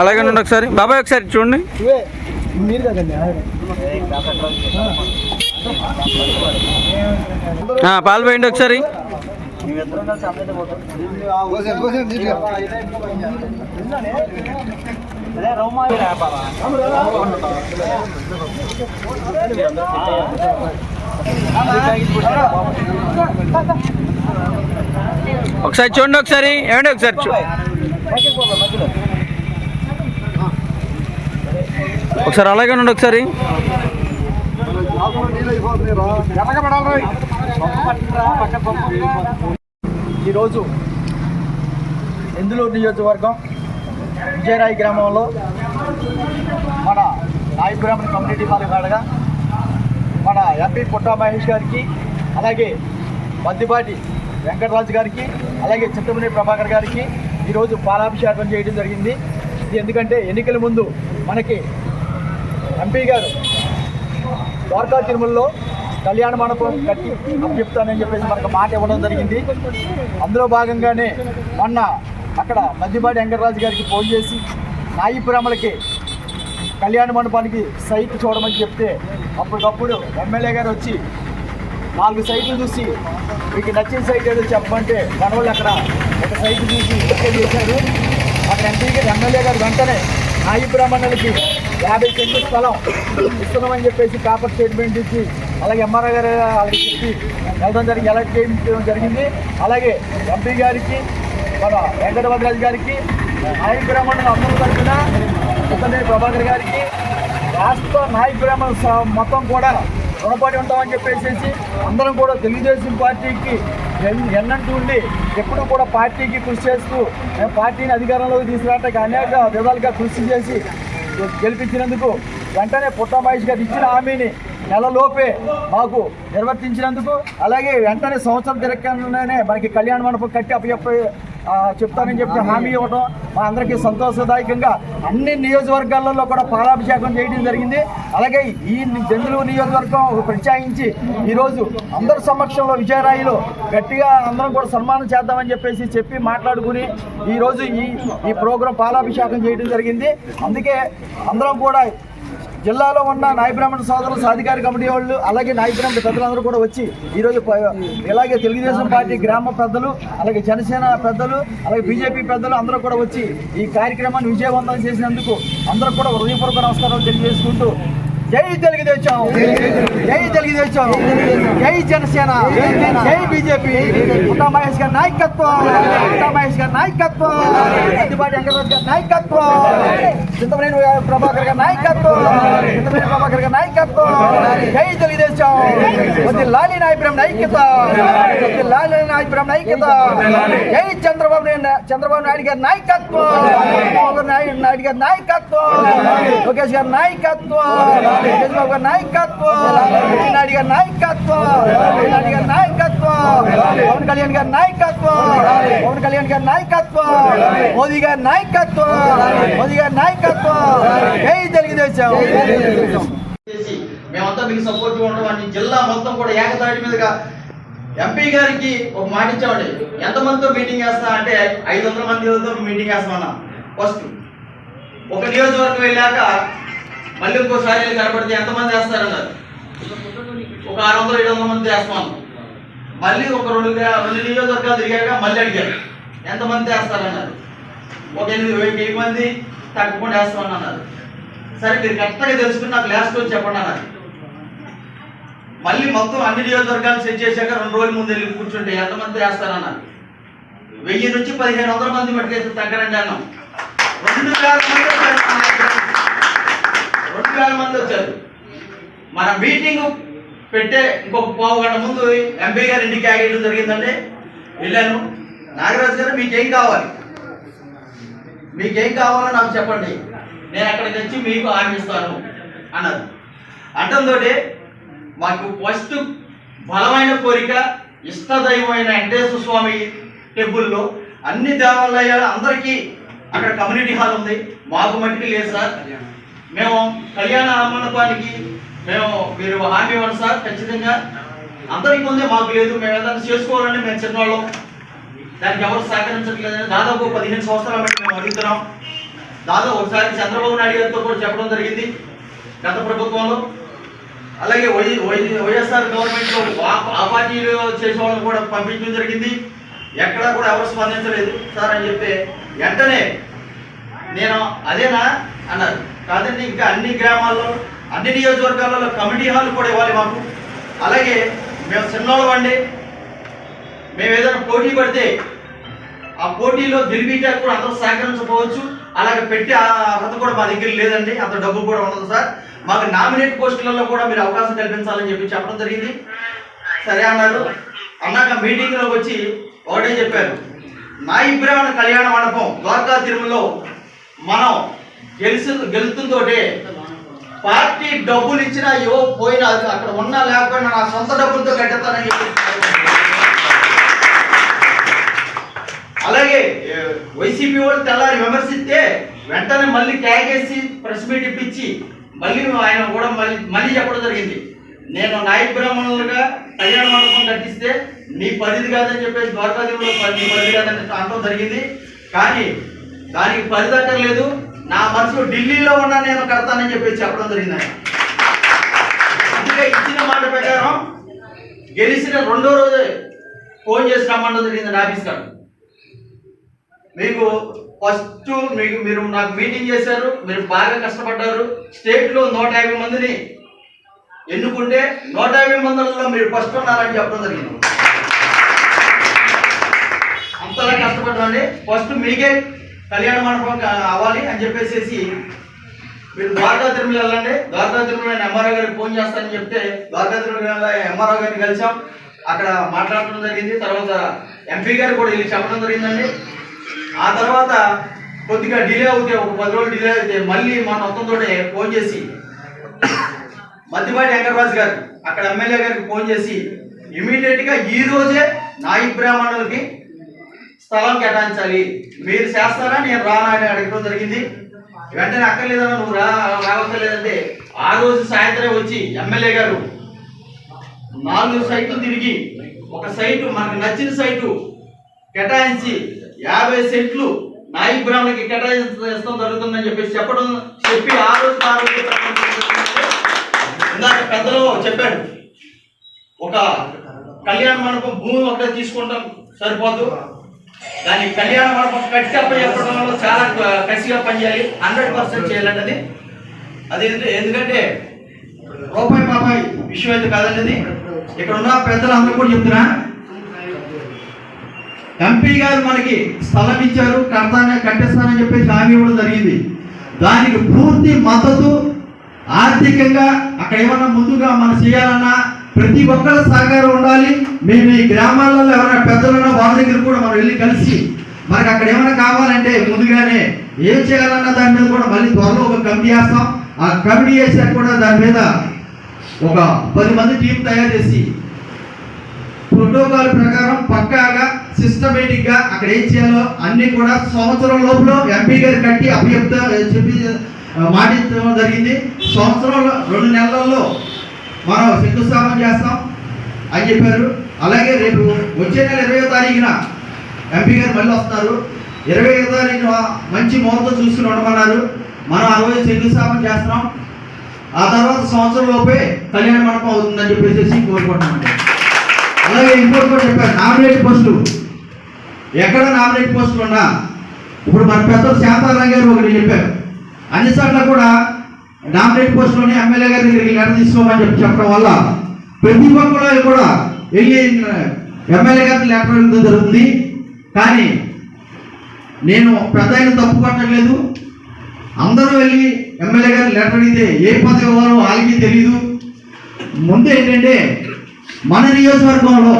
అలాగే ఉండండి ఒకసారి. బాబాయ్ ఒకసారి చూడండి. పాలు పోయండి ఒకసారి. ఒకసారి చూడండి ఒకసారి. ఏమండి ఒకసారి చూ ఒకసారి అలాగే ఉండండి ఒకసారి. ఈరోజు ఎందులూరు నియోజకవర్గం విజయరాయి గ్రామంలో మన నాయకురామణ కమ్యూనిటీ హాల్ కాడగా మన ఎంపీ పుట్టా మహేష్ గారికి అలాగే మద్దిపాటి వెంకటరాజు గారికి అలాగే చిత్తమనే ప్రభాకర్ గారికి ఈరోజు పాలాభిషేకం చేయడం జరిగింది. ఇది ఎందుకంటే ఎన్నికల ముందు మనకి ఎంపీ గారు ద్వారకా తిరుమలలో కళ్యాణ మండపం కట్టి చెప్తానని చెప్పేసి మనకు మాట ఇవ్వడం జరిగింది. అందులో భాగంగానే మొన్న అక్కడ మధ్యపాటి వెంకటరాజు గారికి ఫోన్ చేసి నాయిపురమ్మలకి కళ్యాణ మండపానికి సైట్ చూడమని చెప్తే అప్పటికప్పుడు ఎమ్మెల్యే గారు వచ్చి నాలుగు సైట్లు చూసి మీకు నచ్చిన సైట్ ఏదో చెప్పమంటే మనవాళ్ళు అక్కడ ఒక సైట్ చూసి చేశారు. అక్కడ ఎంపీ గారు ఎమ్మెల్యే గారు వెంటనే నాయి బ్రాహ్మణులకి యాభై సెంట్లు స్థలం ఇస్తున్నామని చెప్పేసి పేపర్ స్టేట్మెంట్ ఇచ్చి అలాగే ఎంఆర్ఐ గారు వాళ్ళకి చెప్పి వెళ్ళడం జరిగి ఎలక్ట్ చేయడం జరిగింది. అలాగే ఎంపీ గారికి మన వెంకటభద్రాజు గారికి నాయి బ్రాహ్మణులు అందరూ తరఫున ఉత్తనే ప్రభాకర్ గారికి రాష్ట్ర నాయక బ్రాహ్మణులు మొత్తం కూడా రుణపడి ఉంటామని చెప్పేసి అందరం కూడా తెలుగుదేశం పార్టీకి ఎన్నంటూ ఉండి ఎప్పుడు కూడా పార్టీకి కృషి చేస్తూ మేము పార్టీని అధికారంలోకి తీసుకురావడానికి అనేక విధాలుగా కృషి చేసి గెలిపించినందుకు వెంటనే పుట్ట మహేష్ గారు ఇచ్చిన హామీని నెలలోపే మాకు నిర్వర్తించినందుకు అలాగే వెంటనే సంవత్సరం తిరగకుండానే మనకి కళ్యాణ మండపం కట్టి అప్పచెప్పి చెప్తానని చెప్పి హామీ ఇవ్వడం మా అందరికీ సంతోషదాయకంగా అన్ని నియోజకవర్గాలలో కూడా పాలాభిషేకం చేయడం జరిగింది. అలాగే ఈ జంతులు నియోజకవర్గం ప్రత్యేకించి ఈరోజు అందరి సమక్షంలో విజయరాయిలో గట్టిగా అందరం కూడా సన్మానం చేద్దామని చెప్పేసి చెప్పి మాట్లాడుకుని ఈరోజు ఈ ఈ ప్రోగ్రాం పాలాభిషేకం చేయడం జరిగింది. అందుకే అందరం కూడా జిల్లాలో ఉన్న నాయబ్రాహ్మణ సోదరులు సాధికార కమిటీ వాళ్ళు అలాగే నాయబ్రాహ్మణ పెద్దలందరూ కూడా వచ్చి ఈరోజు ఇలాగే తెలుగుదేశం పార్టీ గ్రామ పెద్దలు అలాగే జనసేన పెద్దలు అలాగే బీజేపీ పెద్దలు అందరూ కూడా వచ్చి ఈ కార్యక్రమాన్ని విజయవంతం చేసినందుకు అందరూ కూడా హృదయపూర్వక నమస్కారాలు తెలియజేసుకుంటూ జై తెలుగుదేశం. జై తెలుగుదేశం. జై జనసేన. జై బీజేపీ. ఉత్తమ మహేష్ గారి నాయకత్వం. ఉత్తమ మహేష్ గారి నాయకత్వం. అద్దిపాటి వెంకటరాజు గారి నాయకత్వం. చింతమనేని ప్రభాకర్ గారి నాయకత్వం. చింతమనేని ప్రభాకర్ గారి నాయకత్వం. జై తెలుగుదేశం. కొద్ది లాలి నాయపురం ఐక్యత కొద్ది లాలి నాయపురం ఐక్యత జై చంద్రబాబు నాయుడు చంద్రబాబు నాయుడు గారి నాయకత్వం. నాయుడు గారి నాయకత్వం. లోకేష్ గారి నాయకత్వం. లోకేష్ బాబు గారి నాయకత్వం నాయుడు గారి నాయకత్వం నాయుడు గారి నాయకత్వం పవన్ కళ్యాణ్ గారి నాయకత్వం పవన్ కళ్యాణ్ గారి నాయకత్వం మోదీ గారి నాయకత్వం మోదీ గారి నాయకత్వం జై తెలుగుదేశం చేసి మేమంతా మీకు సపోర్ట్ ఉండమని జిల్లా మొత్తం కూడా ఏకతాటి మీదుగా ఎంపీ గారికి ఒక మాట ఇచ్చామండి. ఎంతమందితో మీటింగ్ చేస్తా అంటే ఐదు వందల మందితో మీటింగ్ చేస్తామన్నాం. ఫస్ట్ ఒక నియోజకవర్గం వెళ్ళాక మళ్ళీ ఇంకోసారి వెళ్ళి కనపడితే ఎంతమంది వేస్తారన్నారు? ఒక ఆరు వందలు ఏడు వందల మంది చేస్తామన్నాం మళ్ళీ ఒక రెండు రెండు నియోజకవర్గాలు తిరిగాక మళ్ళీ అడిగారు. ఎంతమంది చేస్తారన్నారు ఒక ఎనిమిది వెయ్యి మంది తగ్గకుండా వేస్తామని అన్నారు సరే మీరు కరెక్ట్గా తెలుసుకుని నాకు లాస్ట్ వచ్చి చెప్పండి అన్నారు. మళ్ళీ మొత్తం అన్ని నియోజకవర్గాలు సెట్ చేశాక రెండు రోజుల ముందు వెళ్ళి కూర్చుంటే ఎంతమంది వేస్తారన్నారు? వెయ్యి నుంచి పదిహేను వందల మంది మటుకైతే తగ్గరండి అన్నాం. రెండు వేల మంది రెండు వేల మంది వచ్చారు. మన మీటింగ్ పెట్టే ఇంకొక పావు గంట ముందు ఎంపీ గారి ఇంటికి ఆగేయడం జరిగిందండి. వెళ్ళాను. నాగరాజు గారు మీకేం కావాలి? మీకేం కావాలో నాకు చెప్పండి. నేను అక్కడికి వచ్చి మీకు హామీ ఇస్తాను అన్నారు. అంటంతో మాకు ఫస్ట్ బలమైన కోరిక ఇష్టదైవమైన వెంకటేశ్వర స్వామి టెంపుల్లో అన్ని దేవాలయాలు అందరికీ అక్కడ కమ్యూనిటీ హాల్ ఉంది. మాకు మట్టికి లేదు సార్. మేము కళ్యాణ మండపానికి మేము మీరు హామీ ఇవ్వండి సార్ ఖచ్చితంగా. అందరికీ ముందే మాకు లేదు మేము ఏదైనా చేసుకోవాలని మేము చిన్నవాళ్ళం. దానికి ఎవరు సహకరించట్లేదని దాదాపు పదిహేను సంవత్సరాల బట్టి మేము అడుగుతున్నాం. దాదాపు ఒకసారి చంద్రబాబు నాయుడు గారితో కూడా చెప్పడం జరిగింది గత ప్రభుత్వంలో. అలాగే వై వై వైఎస్ఆర్ గవర్నమెంట్లో ఆ- ఆ పార్టీలో చేసే వాళ్ళని కూడా పంపించడం జరిగింది. ఎక్కడా కూడా ఎవరు స్పందించలేదు. సార్ అని చెప్తే వెంటనే నేను అదేనా అన్నారు. కాదండి ఇంకా అన్ని గ్రామాల్లో అన్ని నియోజకవర్గాలలో కమిటీ హాల్ కూడా ఇవ్వాలి మాకు. అలాగే మేము చిన్నోళ్ళం అండి మేము ఏదైనా పోటీ పడితే ఆ పోటీలో గెలిపించాక కూడా అందరూ సహకరించకపోవచ్చు. అలాగే పెట్టి ఆ అర్హత కూడా మా దగ్గర లేదండి అంత డబ్బు కూడా ఉండదు సార్. మాకు నామినేట్ పోస్టులలో కూడా మీరు అవకాశం కల్పించాలని చెప్పి చెప్పడం జరిగింది. సరే అన్నారు. అన్నాక మీటింగ్లోకి వచ్చి ఒకటే చెప్పారు. నా ఇబ్రాహ్మణ కళ్యాణ మండపం ద్వారకా తిరుమలలో మనం గెలిచి గెలుతుందోటే. పార్టీ డబ్బులు ఇచ్చినా ఇవ్వ పోయినా అక్కడ ఉన్నా లేకపోయినా నా సొంత డబ్బులతో కట్టేస్తానని అలాగే వైసీపీ వాళ్ళు తెల్లారి విమర్శిస్తే వెంటనే మళ్ళీ ట్యాగ్ వేసి ప్రెస్ మీట్ ఇప్పించి మళ్ళీ ఆయన కూడా మళ్ళీ మళ్ళీ చెప్పడం జరిగింది. నేను నాయక బ్రాహ్మణులుగా కళ్యాణ మండపం కట్టిస్తే నీ పరిధి కాదని చెప్పేసి ద్వారకాదేవులో నీ పరిధి కాదని అనడం జరిగింది. కానీ దానికి పరిధి అక్కర్లేదు. నా మనసు ఢిల్లీలో ఉన్నా నేను కడతానని చెప్పి చెప్పడం జరిగింది ఆయన అందుకే ఇచ్చిన మాట ప్రకారం గెలిచిన రెండో రోజే ఫోన్ చేసి రమ్మడం జరిగింది నా ఆఫీస్ మీకు ఫస్ట్ మీకు మీరు నాకు మీటింగ్ చేశారు మీరు బాగా కష్టపడ్డారు. స్టేట్లో నూట యాభై మందిని ఎన్నుకుంటే నూట యాభై మందిలో మీరు ఫస్ట్ ఉన్నారని చెప్పడం జరిగింది. అంతలా కష్టపడ్డారండి ఫస్ట్ మీకే కళ్యాణ మండపం అవ్వాలి అని చెప్పేసి మీరు ద్వారకా తిరుమల వెళ్ళండి. ద్వారకా తిరుమల నేను ఎంఆర్ఓ గారికి ఫోన్ చేస్తానని చెప్తే ద్వారకా తిరుమల ఎంఆర్ఓ గారిని కలిసాం. అక్కడ మాట్లాడటం జరిగింది. తర్వాత ఎంపీ గారు కూడా వెళ్ళి చెప్పడం జరిగిందండి. ఆ తర్వాత కొద్దిగా డిలే అవుతే ఒక పది రోజులు డిలే అయితే మళ్ళీ మన మొత్తంతో ఫోన్ చేసి మద్దిపాటి వెంకటరాజు గారు అక్కడ ఎమ్మెల్యే గారికి ఫోన్ చేసి ఇమీడియట్గా ఈ రోజే నాయి బ్రాహ్మణులకి స్థలం కేటాయించాలి. మీరు చేస్తారా? నేను రానా అని అడగడం జరిగింది. వెంటనే అక్కర్లేదన్నా నువ్వు రా రావక్కర్లేదంటే. ఆ రోజు సాయంత్రం వచ్చి ఎమ్మెల్యే గారు నాలుగు సైట్లు తిరిగి ఒక సైటు మనకు నచ్చిన సైటు కేటాయించి యాభై సెంట్లు నాయి బ్రాహ్మణులకి కేటాయించడం జరుగుతుందని చెప్పేసి చెప్పడం చెప్పి ఆ రోజు ఇందాక పెద్దలు చెప్పాడు ఒక కళ్యాణ మండపం భూమి ఒకటే తీసుకుంటాం సరిపోదు. దాని కళ్యాణ మండపం కట్టి అప్ప చాలా కసిగా పనిచేయాలి. హండ్రెడ్ పర్సెంట్ చేయాలండి అది. అది ఎందుకంటే రూపాయి బాబాయ్ విషయం అయితే కాదండి అది. ఇక్కడ ఉన్న పెద్దలందరూ కూడా చెప్తున్నా. ఎంపీ గారు మనకి స్థలం ఇచ్చారు కడతానే కట్టేస్తానని చెప్పేసి హామీ ఇవ్వడం జరిగింది. దానికి పూర్తి మద్దతు ఆర్థికంగా అక్కడ ఏమన్నా ముందుగా మనం చేయాలన్నా ప్రతి ఒక్కరి సహకారం ఉండాలి. మేము ఈ గ్రామాలలో ఎవరైనా పెద్దలున్నా వాళ్ళ దగ్గర కూడా మనం వెళ్ళి కలిసి మనకి అక్కడ ఏమైనా కావాలంటే ముందుగానే ఏం చేయాలన్న దాని మీద కూడా మళ్ళీ త్వరలో ఒక కమిటీ వేస్తాం. ఆ కమిటీ వేసాక కూడా దాని మీద ఒక పది మంది టీం తయారు చేసి ప్రోటోకాల్ ప్రకారం పక్కాగా సిస్టమేటిక్గా అక్కడ ఏం చేయాలో అన్ని కూడా సంవత్సరం లోపల ఎంపీ గారు కట్టి అభ్యర్థ చెప్పి మాటించడం జరిగింది. సంవత్సరంలో రెండు నెలల్లో మనం శంకుస్థాపన చేస్తాం అని చెప్పారు. అలాగే రేపు వచ్చే నెల ఇరవై తారీఖున ఎంపీ గారు మళ్ళీ వస్తారు. ఇరవై తారీఖున మంచి ముహూర్తం చూసుకుని ఉండమన్నారు. మనం ఆ రోజు శంకుస్థాపన చేస్తున్నాం. ఆ తర్వాత సంవత్సరం లోపే కళ్యాణ మండపం అవుతుందని చెప్పేసి కోరుకుంటున్నాం. అలాగే ఇంకోటి కూడా చెప్పారు. నామినేట్ పోస్టులు ఎక్కడ నామినేట్ పోస్టులు ఉన్నా ఇప్పుడు మన పెద్ద శాంతారాం గారు ఒకటి చెప్పారు. అన్ని చోట్ల కూడా నామినేట్ పోస్ట్లోనే ఎమ్మెల్యే గారి దగ్గరికి లెటర్ తీసుకోమని చెప్పి చెప్పడం వల్ల ప్రతి ఒక్కరు కూడా వెళ్ళి ఎమ్మెల్యే గారికి లెటర్ ఇవ్వడం జరుగుతుంది. కానీ నేను పెద్ద ఆయన తప్పు పట్టలేదు అందరూ వెళ్ళి ఎమ్మెల్యే గారికి లెటర్ అడిగితే ఏ పదవి ఇవ్వాలో వాళ్ళకి తెలియదు ముందు ఏంటంటే మన నియోజకవర్గంలో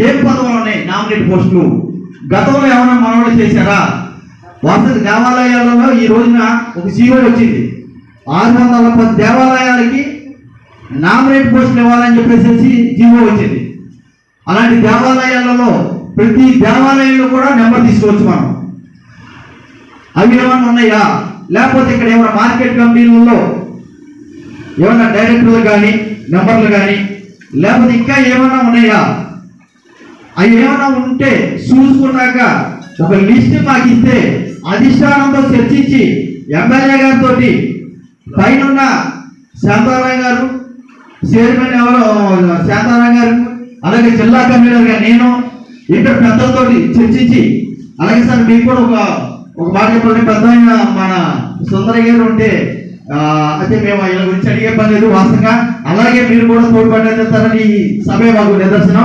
ఏ పదవులు ఉన్నాయి నామినేట్ పోస్టులు? గతంలో ఏమైనా మనవాళ్ళు చేశారా? వసతి దేవాలయాలలో ఈ రోజున ఒక జీవో వచ్చింది. ఆరు వందల పది దేవాలయాలకి నామినేట్ పోస్టులు ఇవ్వాలని చెప్పేసి జీవో వచ్చింది. అలాంటి దేవాలయాలలో ప్రతి దేవాలయంలో కూడా నెంబర్ తీసుకోవచ్చు మనం. అవి ఏమైనా ఉన్నాయా? లేకపోతే ఇక్కడ ఏమైనా మార్కెట్ కంపెనీలలో ఏమైనా డైరెక్టర్లు కానీ నెంబర్లు కానీ లేకపోతే ఇంకా ఏమైనా ఉన్నాయా? అవి ఏమైనా ఉంటే చూసుకున్నాక ఒక లిస్ట్ మాకు ఇస్తే అధిష్టానంతో చర్చించి ఎమ్మెల్యే గారితో పైన శాంతారాయణ గారు చైర్మన్ ఎవరు శాంతారాయణ గారు అలాగే జిల్లా కన్వీనర్ గారు నేను ఇక్కడ పెద్దలతో చర్చించి అలాగే సార్ మీకు కూడా ఒక ఒక మాట చెప్పండి పెద్ద మన సుందరయ్య గారు ఉంటే అయితే మేము ఇలా గురించి అడిగే పని లేదు వాస్తవంగా. అలాగే మీరు కూడా తోడ్పడతారని ఈ సభ మాకు నిదర్శనం.